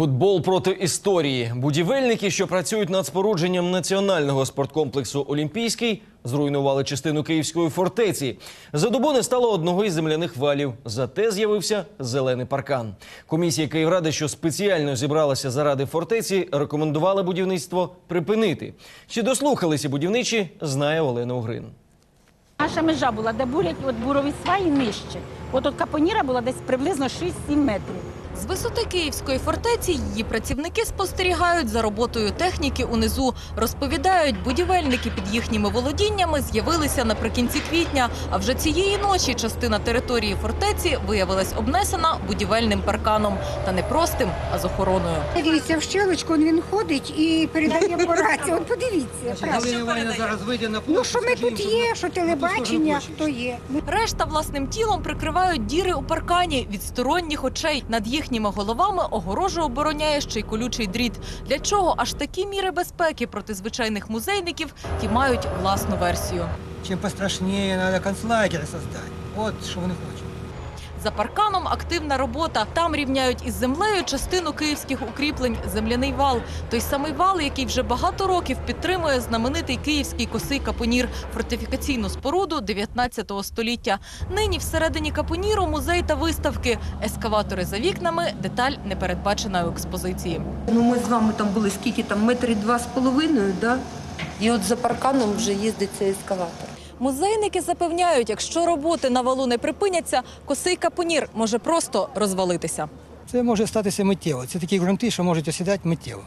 Футбол проти історії. Будівельники, що працюють над спорудженням національного спорткомплексу Олімпійський, зруйнували частину київської фортеці. За добу не стало одного із земляних валів. Зате з'явився зелений паркан. Комісія Київради, що спеціально зібралася заради фортеці, рекомендувала будівництво припинити. Чи дослухалися будівничі, знає Олена Угрин. Наша межа була, де бурять от бурові сваї нижче. От от капоніра була десь приблизно 6-7 метрів. З висоти Київської фортеці її працівники спостерігають за роботою техніки унизу. Розповідають, будівельники під їхніми володіннями з'явилися наприкінці квітня. А вже цієї ночі частина території фортеці виявилась обнесена будівельним парканом. Та не простим, а з охороною. Дивіться, в щелочку він ходить і передає по рації. От подивіться. Зараз вийде на площу. Ну що ми тут є, що телебачення, то є. Решта власним тілом прикривають діри у паркані від сторонніх очей. Над їхніми головами огорожу обороняє ще й колючий дріт. Для чого аж такі міри безпеки проти звичайних музейників? Ті мають власну версію. Чим пострашніше, треба концлагер створити. От що вони хочуть. За парканом активна робота. Там рівняють із землею частину київських укріплень земляний вал. Той самий вал, який вже багато років підтримує знаменитий київський косий капонір, фортифікаційну споруду 19 століття. Нині всередині капоніру музей та виставки. Ескаватори за вікнами деталь не передбачена у експозиції. Ну, ми з вами там були скільки там, метри два з половиною, да? І от за парканом вже їздить цей ескаватор. Музейники запевняють, якщо роботи на валу не припиняться, косий капонір може просто розвалитися. Це може статися миттєво. Це такі ґрунти, що можуть осідати миттєво.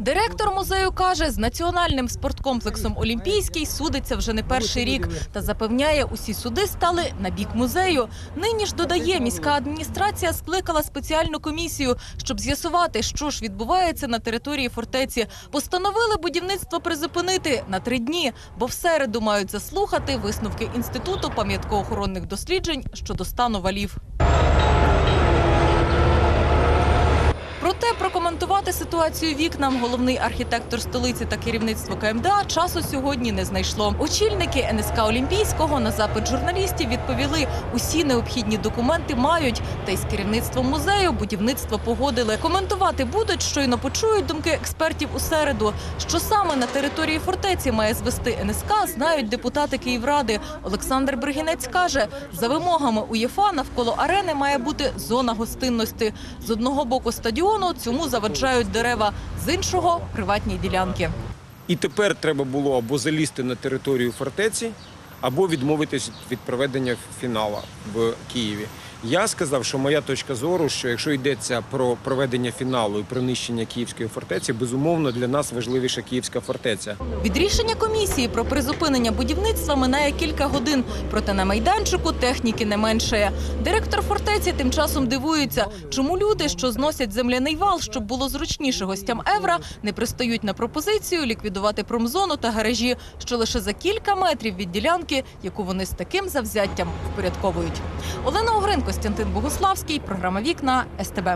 Директор музею каже, з національним спорткомплексом Олімпійський судиться вже не перший рік та запевняє, усі суди стали на бік музею. Нині ж додає, міська адміністрація скликала спеціальну комісію, щоб з'ясувати, що ж відбувається на території фортеці. Постановили будівництво призупинити на три дні, бо в середу мають заслухати висновки інституту пам'яткоохоронних досліджень щодо стану валів. Проте прокоментувати ситуацію вікнам головний архітектор столиці та керівництво КМДА часу сьогодні не знайшло. Очільники НСК Олімпійського на запит журналістів відповіли, усі необхідні документи мають. Та й з керівництвом музею будівництво погодили. Коментувати будуть, щойно почують думки експертів у середу. Що саме на території фортеці має звести НСК, знають депутати Київради. Олександр Бригінець каже, за вимогами УЄФА навколо арени має бути зона гостинності. З одного боку стадіону цьому заваджають дерева, з іншого приватні ділянки. І тепер треба було або залізти на територію фортеці, або відмовитись від проведення фіналу в Києві. Я сказав, що моя точка зору, що якщо йдеться про проведення фіналу і про нищення Київської фортеці, безумовно для нас важливіша Київська фортеця. Від рішення комісії про призупинення будівництва минає кілька годин. Проте на майданчику техніки не меншає. Директор фортеці тим часом дивується, чому люди, що зносять земляний вал, щоб було зручніше гостям Евра, не пристають на пропозицію ліквідувати промзону та гаражі, що лише за кілька метрів від ділянки, яку вони з таким завзяттям впорядковують. Олена Огрин, Костянтин Богуславський, програма Вікна СТБ.